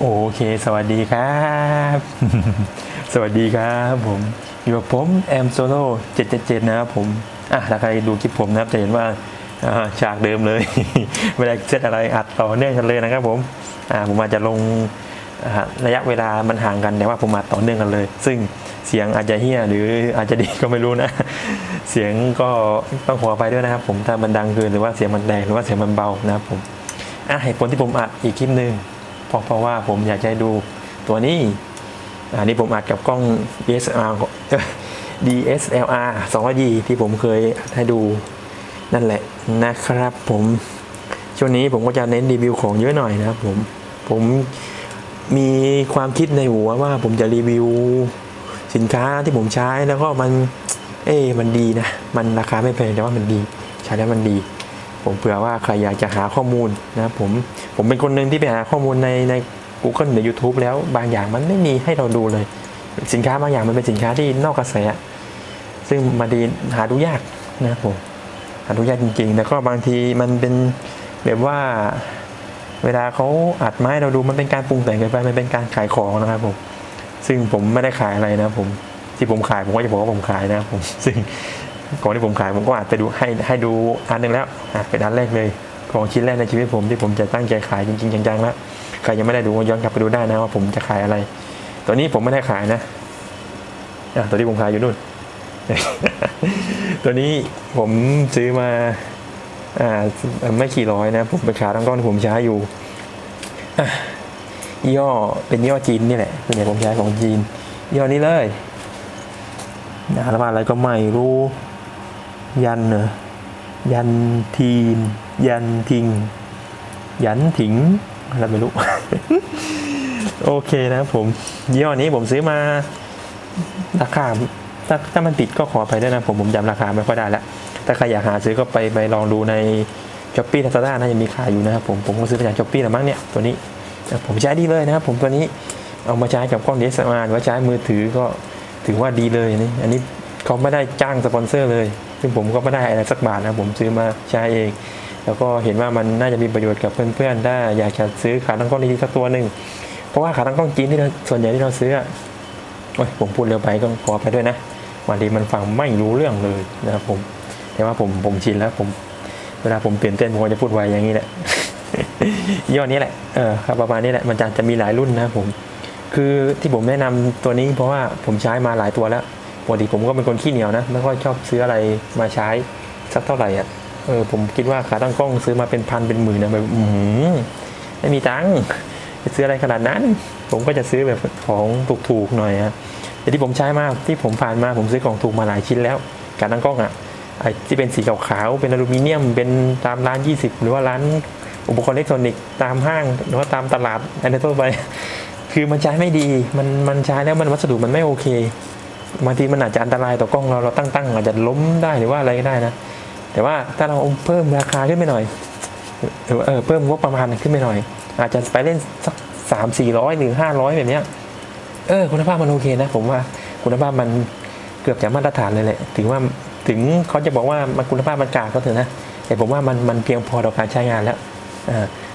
โอเค สวัสดีครับ สวัสดีครับผมอยู่กับผมแอมโซโล่777นะครับผมอะถ้าใครดูคลิปผมนะครับจะเห็นว่าฉากเดิมเลย ไม่ได้เซตอะไรอัดต่อเนื่องกันเลยนะครับผมอ่าผมอาจจะลงระยะเวลามันห่างกันแต่ว่าผมอัดต่อเนื่องกันเลย ซึ่งเสียงอาจจะเฮี้ยหรืออาจจะดีก็ไม่รู้นะ เสียงก็ต้องขอไปด้วยนะครับ ผมถ้ามันดังเกินหรือว่าเสียงมันแรงหรือว่าเสียงมันเบานะครับผมอะเหตุผลที่ผมอัดอีกคลิปหนึ่ง เพราะเพราะว่าผมอยากจะให้ดูตัวนี้อันนี้ผมอัดกับกล้อง DSLR เอ้ย DSLR 200 y ที่ผมเคยให้ดูนั่นแหละนะครับผมช่วงนี้ผมก็จะเน้นรีวิวของเยอะหน่อยนะครับผมผมมีความคิดในหัวว่าผมจะรีวิวสินค้าที่ผมใช้แล้วก็มัน เอ๊มันดีนะ มันราคาไม่แพงแต่ว่ามันดี ใช้แล้วมันดี ผมเผื่อว่าใครอยากจะหาข้อมูลนะผมผมเป็นคนหนึ่งที่ไปหาข้อมูลในใน Google หรือ YouTube แล้วบางอย่างมันไม่มีให้เราดูเลย สินค้าบางอย่างมันเป็นสินค้าที่นอกกระแส ซึ่งมาดีหาดูยากนะผมหาดูยากจริงๆ แล้วก็บางทีมันเป็นแบบว่าเวลาเขาอัดไม้เราดูมันเป็นการปรุงแต่งเกินไปมันเป็นการขายของนะครับผมซึ่งผมไม่ได้ขายอะไรนะผมที่ผมขายผมก็จะบอกว่าผมขายนะผมซึ่ง ก่อนที่ผมขายผมก็อาจไปดูให้ให้ดูอันหนึ่งแล้วอะเป็นอันแรกเลยของชิ้นแรกในชีวิตผมที่ผมจะตั้งใจขายจริงๆจังๆแล้วใครยังไม่ได้ดูย้อนกลับไปดูได้นะว่าผมจะขายอะไร ตัวนี้ผมไม่ได้ขายนะอะตัวที่ผมขายอยู่นู่น ตัวนี้ผมซื้อมาอ่าไม่กี่ร้อยนะ ผมไปขาตั้งก้อนผมใช้อยู่ย่อเป็นย่อจีนนี่แหละส่วนใหญ่ผมใช้ของจีนย้อนี้เลยอ่านว่าอะไรก็ไม่รู้ ยันเนอะยันทีน ยันทิง ยันถิงอะไรไม่รู้ โอเคนะผมยี่ห้อนี้ผมซื้อมาราคาถ้าถ้ามันติดก็ขอไปด้วยนะผมผมจำราคาไม่ค่อยได้แล้วถ้าใครอยากหาซื้อก็ไปไปลองดูในช้อปปี้ลาซาด้าน่าจะมีขายอยู่นะครับผมผมก็ซื้อมาจากช้อปปี้ละมั้งเนี่ยตัวนี้ผมใช้ดีเลยนะครับผมตัวนี้เอามาใช้กับกล้อง DSLR หรือว่าใช้มือถือก็ถือว่าดีเลยนี่อันนี้เขาไม่ได้จ้างสปอนเซอร์เลย ซึ่งผมก็ไม่ได้อะไรสักบาทนะผมซื้อมาใช้เอง แล้วก็เห็นว่ามันน่าจะมีประโยชน์กับเพื่อนๆถ้าอยากจะซื้อขาตั้งกล้องดีๆสักตัวหนึ่งเพราะว่าขาตั้งกล้องจีนที่เราส่วนใหญ่ที่เราซื้ออะโอ้ยผมพูดเร็วไปก็ขอไปด้วยนะบางทีมันฟังไม่รู้เรื่องเลยนะครับผมแต่ว่าผมผมชินแล้วผมเวลาผมเปลี่ยนเต้นผมก็จะพูดไวอย่างนี้แหละย่อนี้แหละเออครับประมาณนี้แหละมันจะจะมีหลายรุ่นนะครับผม คือที่ผมแนะนำตัวนี้เพราะว่าผมใช้มาหลายตัวแล้ว ปกติผมก็เป็นคนขี้เหนียวนะไม่ค่อยชอบซื้ออะไรมาใช้สักเท่าไหร่อะเออผมคิดว่าขาตั้งกล้องซื้อมาเป็นพันเป็นหมื่นนะแบบอืออไม่มีตังค์จะซื้ออะไรขนาดนั้น ผมก็จะซื้อแบบของถูกๆหน่อยฮะแต่ที่ผมใช้มากที่ผมผ่านมาผมซื้อของถูกมาหลายชิ้นแล้วการตั้งกล้องอะไอ้ที่เป็นสีขาวๆเป็นอลูมิเนียม เป็นตามร้าน 20 หรือว่าร้านอุปกรณ์อิเล็กทรอนิกส์ตามห้างหรือว่าตามตลาดอะไรทั่วไป คือมันใช้ไม่ดี มันมันใช้แล้วมันวัสดุมันไม่โอเค บางทีมันอาจจะอันตรายต่อกล้องเราเราตั้งตั้งอาจจะล้มได้หรือว่าอะไรก็ได้นะ แต่ว่าถ้าเราเพิ่มราคาขึ้นไปหน่อยหรือเออเพิ่มงบประมาณขึ้นไปหน่อย อาจจะไปเล่นสักสามสี่ร้อยหรือห้าร้อยแบบเนี้ยเออคุณภาพมันโอเคนะ ผมว่าคุณภาพมันเกือบจะมาตรฐานเลยแหละถึงว่าถึงเขาจะบอกว่ามันคุณภาพมันกากก็เถอะนะแต่ผมว่ามันมันเพียงพอต่อการใช้งานแล้ว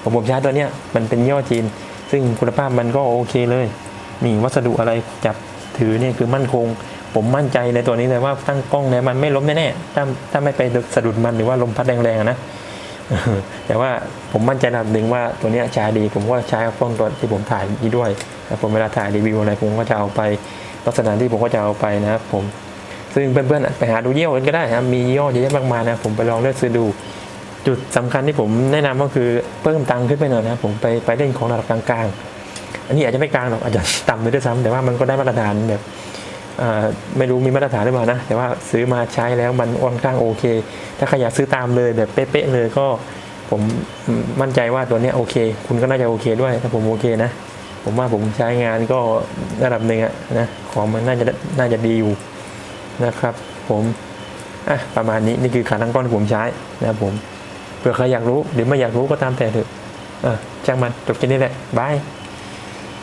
ผมผมใช้ตัวเนี้ยมันเป็นย่อจีน ซึ่งคุณภาพมันก็โอเคเลยนี่วัสดุอะไรจับ ถือเนี่ยคือมั่นคง ผมมั่นใจในตัวนี้เลยว่าตั้งกล้องเนี่ยมันไม่ล้มแน่ๆถ้าถ้าไม่ไปสะดุดมันหรือว่าลมพัดแรงๆนะแต่ว่าผมมั่นใจระดับหนึ่งว่าตัวนี้ใช้ดี ผมก็ใช้กล้องตัวที่ผมถ่ายนี้ด้วยแล้วผมเวลาถ่ายรีวิวอะไรผมก็จะเอาไปลักษณะที่ผมก็จะเอาไปนะครับผมซึ่งเพื่อนๆไปหาดูเยี่ห้ออื่นก็ได้ครับมียี่ห้อเยอะแยะมากมายนะผมไปลองเลือกซื้อดู จุดสำคัญที่ผมแนะนำก็คือเพิ่มตังค์ขึ้นไปหน่อยนะผมไปไปเล่นของระดับกลางๆ อันนี้อาจจะไม่กลางหรอกอาจจะต่ำไปด้วยซ้ำแต่ว่ามันก็ได้มาตรฐานแบบไม่รู้มีมาตรฐานหรือเปล่านะ แต่ว่าซื้อมาใช้แล้วมันค่อนข้างโอเค ถ้าใครอยากซื้อตามเลยแบบเป๊ะๆเลยก็ผมมั่นใจว่าตัวนี้โอเค คุณก็น่าจะโอเคด้วย ถ้าผมโอเคนะ ผมว่าผมใช้งานก็ระดับหนึ่งอะนะ ของมันน่าจะน่าจะดีอยู่นะครับ ผมอะประมาณนี้นี่คือขาตั้งกล้องที่ผมใช้นะครับผมเผื่อใครอยากรู้หรือไม่อยากรู้ก็ตามแต่เถอะเออจ้างมันจบแค่นี้แหละบาย